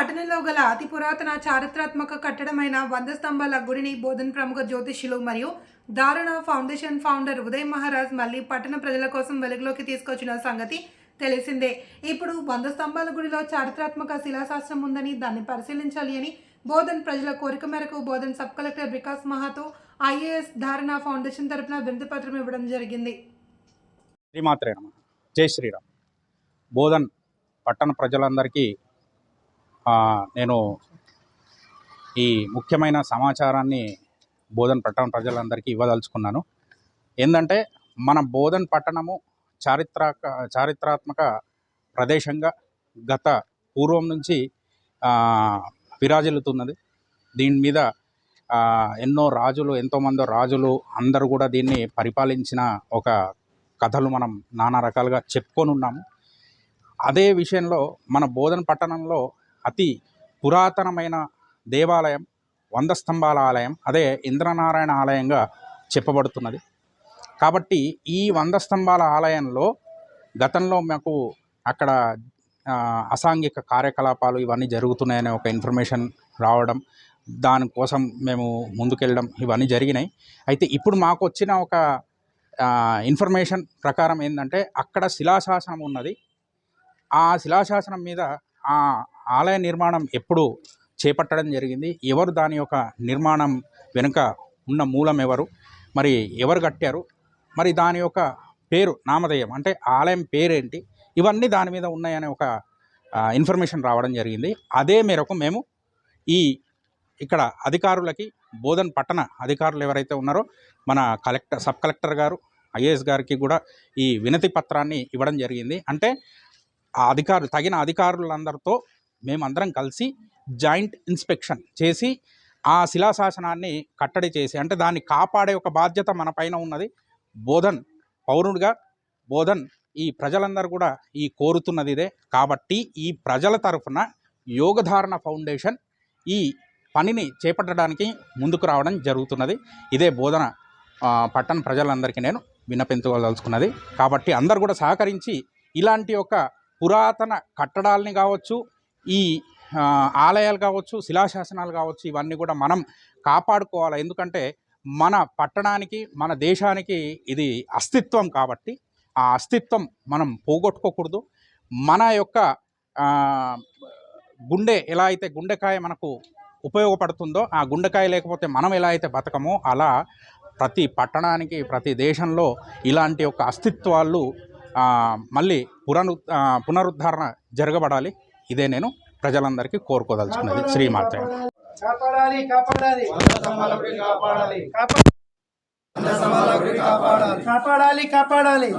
పట్టణంలో గల అతి పురాతన చారిత్రాత్మక కట్టడమైన వంద స్తంభాల గుడిని బోధన్ ప్రముఖ జ్యోతిష్యులు మరియు దారుణ ఫౌండేషన్ ఫౌండర్ ఉదయ్ మహారాజ్ మళ్ళీ పట్టణ ప్రజల కోసం వెలుగులోకి తీసుకొచ్చిన సంగతి తెలిసిందే. ఇప్పుడు వంద స్తంభాల గుడిలో చారిత్రాత్మక శిలాశాస్త్రం ఉందని దాన్ని పరిశీలించాలి అని బోధన్ ప్రజల కోరిక మేరకు Bodhan sub collector Vikas Mahato IAS Dharana foundation తరపున వినతి పత్రం ఇవ్వడం జరిగింది. శ్రీమాత్రే జై శ్రీరామ్. బోధన్ పట్టణ ప్రజలందరికీ నేను ఈ ముఖ్యమైన సమాచారాన్ని బోధన్ పట్టణం ప్రజలందరికీ ఇవ్వదలుచుకున్నాను. ఏంటంటే మన బోధన్ పట్టణము చారిత్రక చారిత్రాత్మక ప్రదేశంగా గత పూర్వం నుంచి విరాజిల్లుతున్నది. దీని మీద ఎన్నో రాజులు ఎంతోమంది రాజులు అందరూ కూడా దీన్ని పరిపాలించిన ఒక కథలు మనం నానా రకాలుగా చెప్పుకొని ఉన్నాము అదే విషయంలో మన బోధన పట్టణంలో అతి పురాతనమైన దేవాలయం వంద స్తంభాల ఆలయం అదే ఇంద్రనారాయణ ఆలయంగా చెప్పబడుతున్నది. కాబట్టి ఈ వంద స్తంభాల ఆలయంలో గతంలో మాకు అక్కడ అసాంఘిక కార్యకలాపాలు ఇవన్నీ జరుగుతున్నాయనే ఒక ఇన్ఫర్మేషన్ రావడం దానికోసం మేము ముందుకెళ్ళడం ఇవన్నీ జరిగినాయి. అయితే ఇప్పుడు మాకు వచ్చిన ఒక ఇన్ఫర్మేషన్ ప్రకారం ఏంటంటే అక్కడ శిలాశాసనం ఉన్నది. ఆ శిలాశాసనం మీద ఆ ఆలయ నిర్మాణం ఎప్పుడు చేపట్టడం జరిగింది. ఎవరు దాని యొక్క నిర్మాణం వెనుక ఉన్న మూలం ఎవరు? మరి ఎవరు కట్టారు? మరి దాని యొక్క పేరు నామధేయం అంటే ఆలయం పేరేంటి? ఇవన్నీ దాని మీద ఉన్నాయనే ఒక ఇన్ఫర్మేషన్ రావడం జరిగింది. అదే మేరకు మేము ఈ ఇక్కడ అధికారులకి బోధన్ పట్టణ అధికారులు ఎవరైతే ఉన్నారో మన కలెక్టర్ సబ్ కలెక్టర్ గారు ఐఏఎస్ గారికి కూడా ఈ వినతి పత్రాన్ని ఇవ్వడం జరిగింది. అంటే ఆ అధికారులు తగిన అధికారులందరితో మేమందరం కలిసి జాయింట్ ఇన్స్పెక్షన్ చేసి ఆ శిలాశాసనాన్ని కట్టడి చేసి అంటే దాన్ని కాపాడే ఒక బాధ్యత మన పైన ఉన్నది. బోధన్ పౌరుడిగా బోధన్ ఈ ప్రజలందరూ కూడా ఈ కోరుతున్నది ఇదే. కాబట్టి ఈ ప్రజల తరఫున యోగధారణ ఫౌండేషన్ ఈ పనిని చేపట్టడానికి ముందుకు రావడం జరుగుతున్నది. ఇదే బోధన పట్టణ ప్రజలందరికీ నేను విన్నపించదలుచుకున్నది. కాబట్టి అందరు కూడా సహకరించి ఇలాంటి ఒక పురాతన కట్టడాలని కావచ్చు ఈ ఆలయాలు కావచ్చు శిలాశాసనాలు కావచ్చు ఇవన్నీ కూడా మనం కాపాడుకోవాలి. ఎందుకంటే మన పట్టణానికి మన దేశానికి ఇది అస్తిత్వం కాబట్టి ఆ అస్తిత్వం మనం పోగొట్టుకోకూడదు. మన యొక్క గుండె ఎలా అయితే గుండెకాయ మనకు ఉపయోగపడుతుందో ఆ గుండెకాయ లేకపోతే మనం ఎలా అయితే బతకమో అలా ప్రతి పట్టణానికి ప్రతి దేశంలో ఇలాంటి యొక్క అస్తిత్వాలు మళ్ళీ పునరు పునరుద్ధరణ జరగబడాలి. ఇదే నేను ప్రజలందరికీ కోరుకోదలుచుకున్నది. శ్రీమాత కాపాడాలి కాపాడాలి. కాపాడాలి. కాపా- కాపాడాలి. కాపాడాలి కాపాడాలి.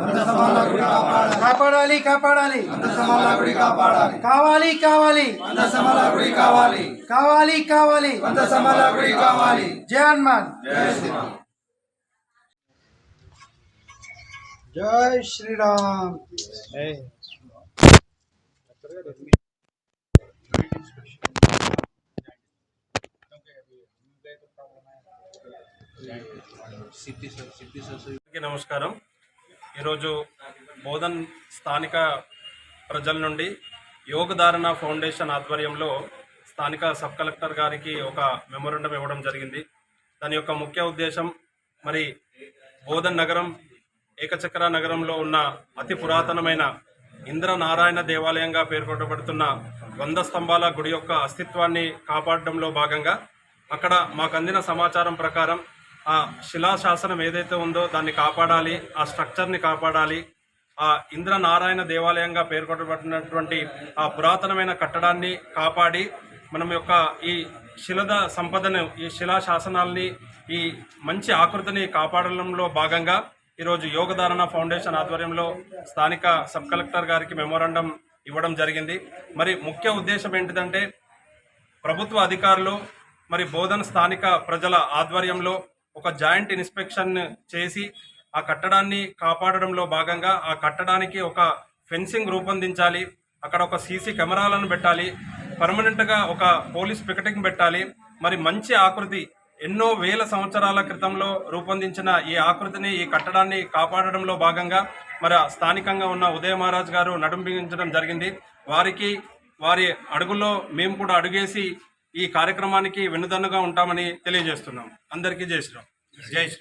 కాపాడాలి. కాపాడాలి కావాలి కావాలి. కావాలి. కావాలి కావాలి. జై హనుమాన్. జై శ్రీరామ్. నమస్కారం. ఈరోజు బోధన్ స్థానిక ప్రజల నుండి యోగధారణ ఫౌండేషన్ ఆధ్వర్యంలో స్థానిక సబ్ కలెక్టర్ గారికి ఒక మెమోరండం ఇవ్వడం జరిగింది. దాని యొక్క ముఖ్య ఉద్దేశం మరి బోధన్ నగరం ఏకచక్ర నగరంలో ఉన్న అతి పురాతనమైన ఇంద్రనారాయణ దేవాలయంగా పేర్కొనబడుతున్న వంద స్తంభాల గుడి యొక్క అస్తిత్వాన్ని కాపాడడంలో భాగంగా అక్కడ మాకు అందిన సమాచారం ప్రకారం ఆ శిలాశాసనం ఏదైతే ఉందో దాన్ని కాపాడాలి ఆ స్ట్రక్చర్ని కాపాడాలి ఆ ఇంద్రనారాయణ దేవాలయంగా పేర్కొనబడినటువంటి ఆ పురాతనమైన కట్టడాన్ని కాపాడి మనం యొక్క ఈ శిలద సంపదను ఈ శిలా శాసనాల్ని ఈ మంచి ఆకృతిని కాపాడడంలో భాగంగా ఈరోజు యోగధారణ ఫౌండేషన్ ఆధ్వర్యంలో స్థానిక సబ్ కలెక్టర్ గారికి మెమోరాండం ఇవ్వడం జరిగింది. మరి ముఖ్య ఉద్దేశం ఏంటిదంటే ప్రభుత్వ అధికారులు మరి బోధన స్థానిక ప్రజల ఆధ్వర్యంలో ఒక జాయింట్ ఇన్స్పెక్షన్ చేసి ఆ కట్టడాన్ని కాపాడడంలో భాగంగా ఆ కట్టడానికి ఒక ఫెన్సింగ్ రూపొందించాలి అక్కడ ఒక సీసీ కెమెరాలను పెట్టాలి పర్మనెంట్గా ఒక పోలీస్ పికెటింగ్ పెట్టాలి మరి మంచి ఆకృతి ఎన్నో వేల సంవత్సరాల క్రితంలో రూపొందించిన ఈ ఆకృతిని ఈ కట్టడాన్ని కాపాడడంలో భాగంగా మరి స్థానికంగా ఉన్న ఉదయ మహారాజ్ గారు నడుం బిగించడం జరిగింది. వారికి వారి అడుగులో మేము కూడా అడుగేసి ఈ కార్యక్రమానికి వెన్నుదన్నుగా ఉంటామని తెలియజేస్తున్నాం. అందరికీ జై శ్రీరామ్. జై శ్రీ